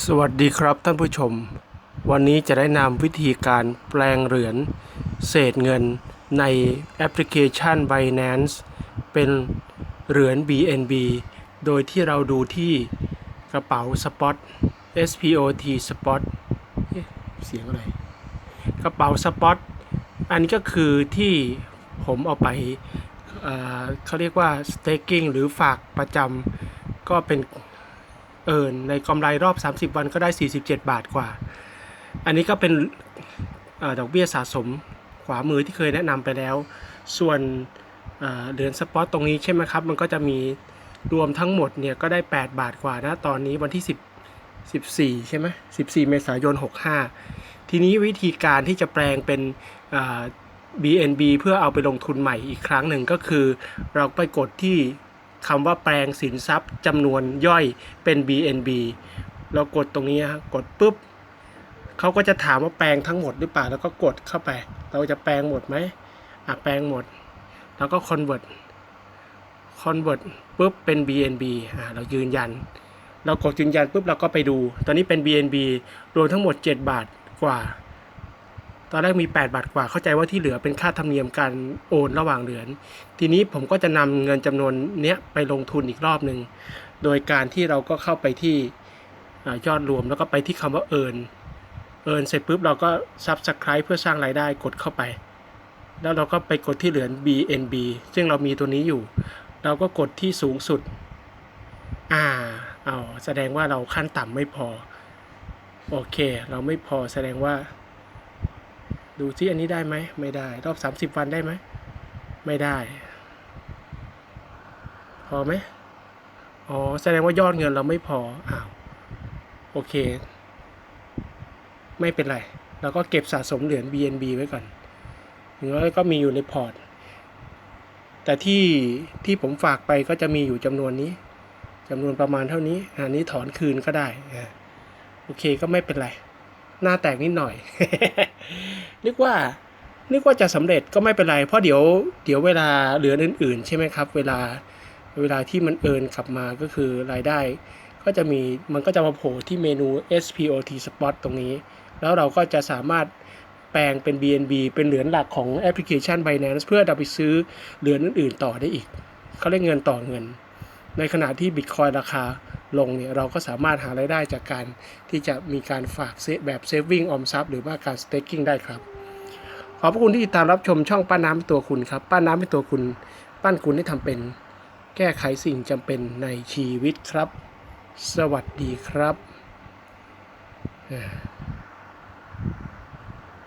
สวัสดีครับท่านผู้ชม วันนี้จะได้นำวิธีการแปลงเหรียญเศษเงินในแอปพลิเคชัน Binance เป็นเหรียญ BNB โดยที่เราดูที่กระเป๋า Spot SPOT Spot เอ๊ะเสียงอะไร กระเป๋า Spot อันนี้ก็คือที่ผมเอาไปเอ่อเขาเรียกว่า staking หรือฝากประจำก็เป็น เอินในกำไรรอบ 30 วันก็ได้ 47 บาทกว่า อันนี้ก็เป็นอดอกเบี้ยสะสมขวามือที่เคยแนะนำไปแล้ว ส่วนเอ่อเหรียญสปอตตรงนี้ใช่ไหมครับ มันก็จะมีรวมทั้งหมดเนี่ยก็ได้ 8 บาทกว่านะ ตอนนี้วันที่ 10 14 ใช่ไหม14 เมษายน 65 ทีนี้วิธีการที่จะแปลงเป็นเอ่อ BNB เพื่อเอาไปลงทุนใหม่อีกครั้งหนึ่งก็คือเราไปกดที่ คำว่าแปลงสินทรัพย์จำนวนย่อยเป็น BNB เรากดตรงนี้ฮะกดปุ๊บเขาก็จะถามว่าแปลงทั้งหมดหรือเปล่าแล้วก็กดเข้าไป เราจะแปลงหมดไหมอะแปลงหมด แล้วก็ convert convert ปุ๊บเป็น BNB อะเรายืนยัน เรากดยืนยันปุ๊บเราก็ไปดู ตอนนี้เป็น BNB รวมทั้งหมด 7 บาทกว่า ตอนแรกมี 8 บาทกว่าเข้าใจว่าที่เหลือเป็นค่าธรรมเนียมการโอนระหว่างเหรียญทีนี้ผมก็จะนำเงินจำนวนเนี้ยไปลงทุนอีกรอบหนึ่งโดยการที่เราก็เข้าไปที่ยอดรวมแล้วก็ไปที่คำว่า earn earn เสร็จปุ๊บเราก็ subscribe เพื่อสร้างรายได้กดเข้าไป แล้วเราก็ไปกดที่เหรียญ BNB ซึ่งเรามีตัวนี้อยู่ เราก็กดที่สูงสุดอ่าเอาแสดงว่าเราขั้นต่ำไม่พอ โอเค เราไม่พอแสดงว่า ดูที่อันนี้ได้ไหมไม่ได้ รอบ 30 วันได้ไหมไม่ได้ พอไหมอ๋อแสดงว่ายอดเงินเราไม่พออ้าวโอเค ไม่เป็นไรเราก็เก็บสะสมเหรียญ BNB ไว้ก่อนอย่างน้อยก็มีอยู่ในพอร์ต แต่ที่ที่ผมฝากไปก็จะมีอยู่จำนวนนี้จำนวนประมาณเท่านี้ อันนี้ถอนคืนก็ได้ โอเคก็ไม่เป็นไร หน้าแตกนิดหน่อย นึกว่านึกว่าจะสำเร็จก็ไม่เป็นไร เพราะเดี๋ยวเดี๋ยวเวลาเหลืออื่น ๆ ใช่ไหมครับ เวลาเวลาที่มันเอินกลับมาก็คือรายได้ ก็จะมีมันก็จะมาโผล่ที่เมนู SPOT Spot ตรงนี้ แล้วเราก็จะสามารถแปลงเป็น BNB เป็นเหรียญหลักของแอปพลิเคชัน Binance เพื่อเอาไปซื้อเหรียญอื่น ๆ ต่อได้อีกเขาเรียกเงินต่อเงิน ในขณะที่ Bitcoin ราคา ลงเนี่ยเราก็สามารถหารายได้จากการที่จะมีการฝากเซแบบเซฟวิ่งออมทรัพย์หรือว่าการสเต็กกิ้งได้ครับ ขอบพระคุณที่ติดตามรับชมช่องป้าน้ำเป็นตัวคุณครับ ป้าน้ำเป็นตัวคุณปั้นคุณให้ทำเป็น แก้ไขสิ่งจำเป็นในชีวิตครับ สวัสดีครับ